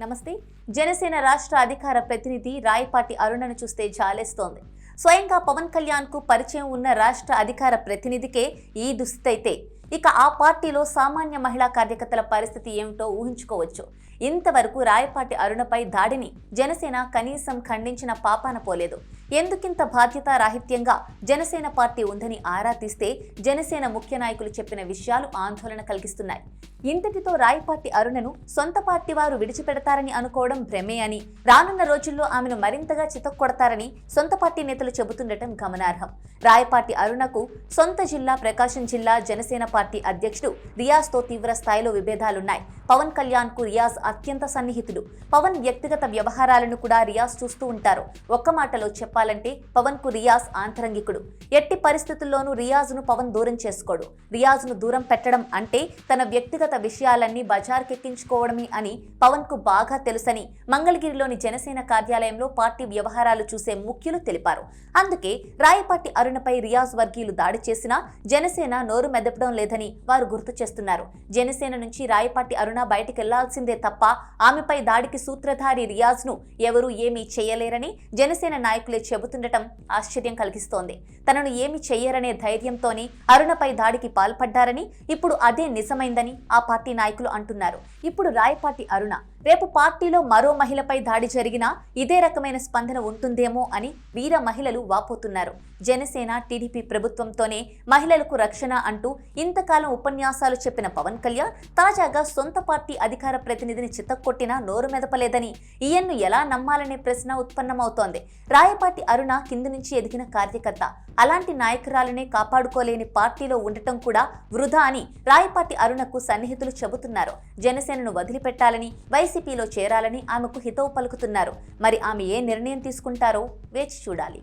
నమస్తే. జనసేన రాష్ట్ర అధికార ప్రతినిధి రాయపాటి అరుణను చూస్తే జాలేస్తోంది. స్వయంగా పవన్ కళ్యాణ్కు పరిచయం ఉన్న రాష్ట్ర అధికార ప్రతినిధికే ఈ దుస్థితి అయితే ఇక ఆ పార్టీలో సామాన్య మహిళా కార్యకర్తల పరిస్థితి ఏమిటో ఊహించుకోవచ్చు. ఇంతవరకు రాయపాటి అరుణపై దాడిని జనసేన కనీసం ఖండించిన పాపాన పోలేదు. ఎందుకింత బాధ్యత రాహిత్యంగా జనసేన పార్టీ ఉందని ఆరా తీస్తే జనసేన ముఖ్య నాయకులు చెప్పిన విషయాలు ఆందోళన కలిగిస్తున్నాయి. ఇంతటితో రాయపాటి అరుణను సొంత పార్టీ వారు విడిచిపెడతారని అనుకోవడం భ్రమే అని రానున్న రోజుల్లో ఆమెను మరింతగా చితక్కొడతారని సొంత పార్టీ నేతలు చెబుతుండటం గమనార్హం. రాయపాటి అరుణకు సొంత జిల్లా ప్రకాశం జిల్లా జనసేన పార్టీ అధ్యక్షుడు రియాజ్తో తీవ్ర స్థాయిలో విభేదాలున్నాయి. పవన్ కళ్యాణ్కు రియాజ్ అత్యంత సన్నిహితుడు. పవన్ వ్యక్తిగత వ్యవహారాలను కూడా రియాజ్ చూస్తూ ఉంటారు. ఒక్క మాటలో చెప్పాలంటే పవన్కు రియాజ్ ఆంతరంగికుడు. ఎట్టి పరిస్థితుల్లోనూ రియాజ్ను పవన్ దూరం చేసుకోడు. రియాజ్ను దూరం పెట్టడం అంటే తన వ్యక్తిగత విషయాలన్నీ బజార్కెక్కించుకోవడమే అని పవన్కు బాగా తెలుసని మంగళగిరిలోని జనసేన కార్యాలయంలో పార్టీ వ్యవహారాలు చూసే ముఖ్యులు తెలిపారు. అందుకే రాయపాటి అరుణపై రియాజ్ వర్గీయులు దాడి చేసినా జనసేన నోరు మెదపడం లేదని వారు గుర్తు చేస్తున్నారు. జనసేన నుంచి రాయపాటి అరుణ బయటికి వెళ్ళాల్సిందే తప్ప ఆమెపై దాడికి సూత్రధారి రియాజ్ను ఎవరూ ఏమీ చేయలేరని జనసేన నాయకులే చెబుతుండటం ఆశ్చర్యం కలిగిస్తోంది. తనను ఏమి చెయ్యరనే ధైర్యంతోనే అరుణపై దాడికి పాల్పడ్డారని ఇప్పుడు అదే నిజమైందని ఆ పార్టీ నాయకులు అంటున్నారు. ఇప్పుడు రాయపాటి అరుణ రేపు పార్టీలో మరో మహిళపై దాడి జరిగినా ఇదే రకమైన స్పందన ఉంటుందేమో అని వీర మహిళలు వాపోతున్నారు. జనసేన టీడీపీ ప్రభుత్వంతోనే మహిళలకు రక్షణ అంటూ ఇంతకాలం ఉపన్యాసాలు చెప్పిన పవన్ కళ్యాణ్ తాజాగా సొంత పార్టీ అధికార ప్రతినిధిని చిత్తకొట్టినా నోరు మెదపలేదని ఈయన్ను ఎలా నమ్మాలనే ప్రశ్న ఉత్పన్నమవుతోంది. రాయపాటి అరుణ కింది నుంచి ఎదిగిన కార్యకర్త అలాంటి నాయకురాలనే కాపాడుకోలేని పార్టీలో ఉండటం కూడా వృధా అని రాయపాటి అరుణకు సన్నిహితులు చెబుతున్నారు. జనసేనను వదిలిపెట్టాలని వైసీపీలో చేరాలని ఆమెకు హితవు పలుకుతున్నారు. మరి ఆమె ఏ నిర్ణయం తీసుకుంటారో వేచి చూడాలి.